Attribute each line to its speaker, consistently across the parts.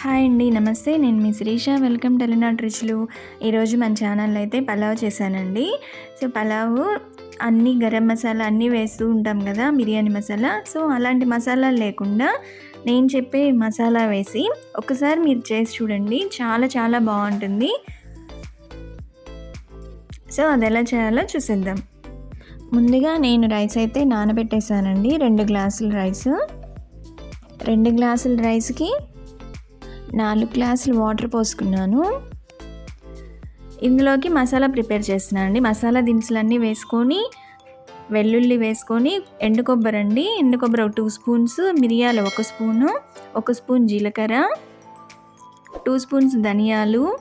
Speaker 1: Hi అండి నమస్తే. నేను మీ శిరీష. వెల్కమ్ టెలినాట్ రుచులు. ఈరోజు మన ఛానల్లో అయితే పలావ్ చేశానండి. సో పలావ్ అన్ని గరం మసాలా అన్నీ వేస్తూ ఉంటాం కదా బిర్యానీ మసాలా. సో అలాంటి మసాలా లేకుండా నేను చెప్పే మసాలా వేసి ఒకసారి మీరు చేసి చూడండి. చాలా చాలా బాగుంటుంది. సో అది ఎలా చేయాలో చూసేద్దాం. ముందుగా నేను రైస్ అయితే నానబెట్టేశానండి. రెండు గ్లాసుల రైస్. రెండు గ్లాసుల రైస్కి నాలుగు గ్లాసులు వాటర్ పోసుకున్నాను. ఇందులోకి మసాలా ప్రిపేర్ చేస్తున్నాను అండి మసాలా దినుసులన్నీ వేసుకొని వెల్లుల్లి వేసుకొని ఎండు కొబ్బరి అండి. ఎండు కొబ్బరి ఒక టూ స్పూన్స్ మిరియాలు ఒక స్పూను ఒక స్పూన్ జీలకర్ర టూ స్పూన్స్ ధనియాలు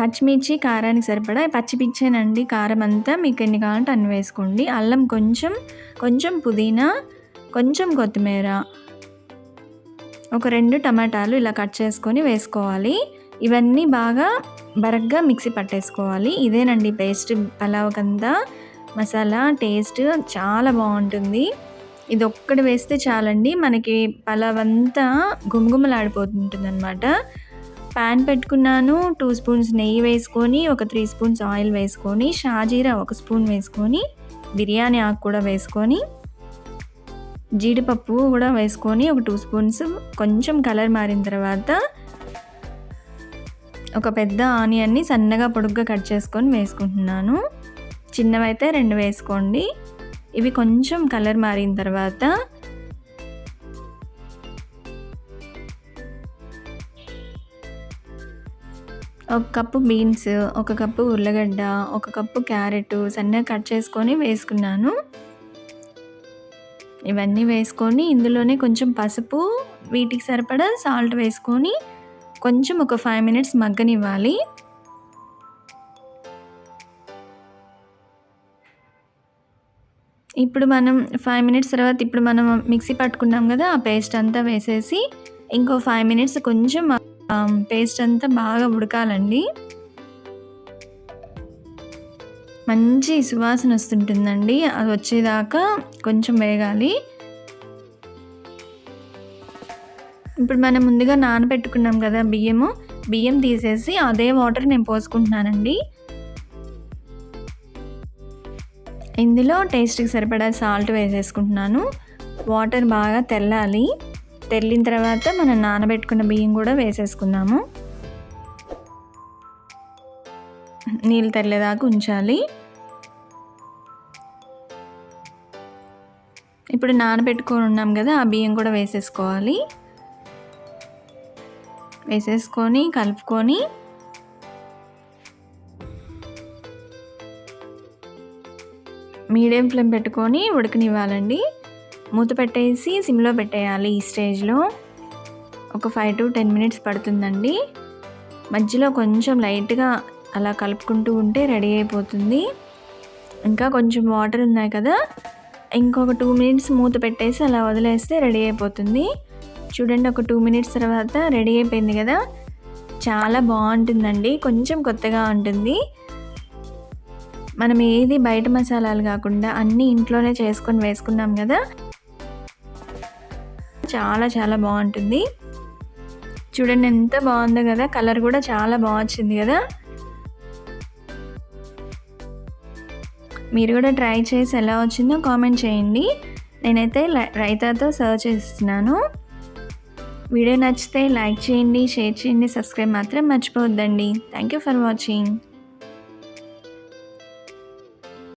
Speaker 1: పచ్చిమిర్చి కారానికి సరిపడా పచ్చిమిర్చేనండి కారం అంతా మీకు ఎన్ని కావాలంటే అన్ని వేసుకోండి. అల్లం కొంచెం కొంచెం పుదీనా కొంచెం కొత్తిమీర ఒక రెండు టమాటాలు ఇలా కట్ చేసుకొని వేసుకోవాలి. ఇవన్నీ బాగా బరగ్గా మిక్సీ పట్టేసుకోవాలి. ఇదేనండి పేస్ట్ పలావ్ కంతా మసాలా టేస్ట్ చాలా బాగుంటుంది. ఇది ఒక్కటి వేస్తే చాలండి. మనకి పలావ్ అంతా గుమగుమలాడిపోతుంటుంది అనమాట ప్యాన్ పెట్టుకున్నాను టూ స్పూన్స్ నెయ్యి వేసుకొని ఒక త్రీ స్పూన్స్ ఆయిల్ వేసుకొని షాజీరా ఒక స్పూన్ వేసుకొని బిర్యానీ ఆకు కూడా వేసుకొని జీడిపప్పు కూడా వేసుకొని ఒక టూ స్పూన్స్ కొంచెం కలర్ మారిన తర్వాత ఒక పెద్ద ఆనియన్ని సన్నగా పొడుగ్గా కట్ చేసుకొని వేసుకుంటున్నాను. చిన్నవైతే రెండు వేసుకోండి. ఇవి కొంచెం కలర్ మారిన తర్వాత ఒక కప్పు బీన్స్ ఒక కప్పు ఉర్లగడ్డ ఒక కప్పు క్యారెట్ సన్నగా కట్ చేసుకొని వేసుకున్నాను. ఇవన్నీ వేసుకొని ఇందులోనే కొంచెం పసుపు వీటికి సరిపడా సాల్ట్ వేసుకొని కొంచెం ఒక ఫైవ్ మినిట్స్ మగ్గనివ్వాలి. ఇప్పుడు మనం ఫైవ్ మినిట్స్ తర్వాత ఇప్పుడు మనం మిక్సీ పట్టుకున్నాం కదా ఆ పేస్ట్ అంతా వేసేసి ఇంకో ఫైవ్ మినిట్స్ కొంచెం పేస్ట్ అంతా బాగా ఉడకాలండి. మంచి సువాసన వస్తుంటుందండి. అది వచ్చేదాకా కొంచెం వేగాలి. ఇప్పుడు మనం ముందుగా నానబెట్టుకున్నాం కదా బియ్యము. బియ్యం తీసేసి అదే వాటర్ నేను పోసుకుంటున్నానండి. ఇందులో టేస్ట్కి సరిపడా సాల్ట్ వేసేసుకుంటున్నాను. వాటర్ బాగా తెల్లాలి. తెల్లిన తర్వాత మనం నానబెట్టుకున్న బియ్యం కూడా వేసేసుకుందాము. నీళ్ళు తెల్లేదాకా ఉంచాలి. ఇప్పుడు నానబెట్టుకొని ఉన్నాం కదా ఆ బియ్యం కూడా వేసేసుకోవాలి. వేసేసుకొని కలుపుకొని. మీడియం ఫ్లేమ్ పెట్టుకొని ఉడకనివ్వాలండి. మూత పెట్టేసి సిమ్లో పెట్టేయాలి ఈ స్టేజ్లో. ఒక ఫైవ్ టు టెన్ మినిట్స్ పడుతుందండి. మధ్యలో కొంచెం లైట్గా అలా కలుపుకుంటూ ఉంటే రెడీ అయిపోతుంది. ఇంకా కొంచెం వాటర్ ఉన్నాయి కదా. ఇంకొక టూ మినిట్స్ మూత పెట్టేసి అలా వదిలేస్తే రెడీ అయిపోతుంది. చూడండి ఒక టూ మినిట్స్ తర్వాత రెడీ అయిపోయింది కదా. చాలా బాగుంటుందండి. కొంచెం కొత్తగా ఉంటుంది. మనం ఏది బయట మసాలాలు కాకుండా అన్నీ ఇంట్లోనే చేసుకొని వేసుకున్నాం కదా. చాలా చాలా బాగుంటుంది. చూడండి ఎంత బాగుందో కదా. కలర్ కూడా చాలా బాగా వచ్చింది కదా. మీరు కూడా ట్రై చేసి ఎలా వచ్చిందో కామెంట్ చేయండి. నేనైతే రైతాతో సర్వ్ చేస్తున్నాను. వీడియో నచ్చితే లైక్ చేయండి షేర్ చేయండి సబ్స్క్రైబ్ మాత్రం మర్చిపోవద్దండి. Thank you for watching.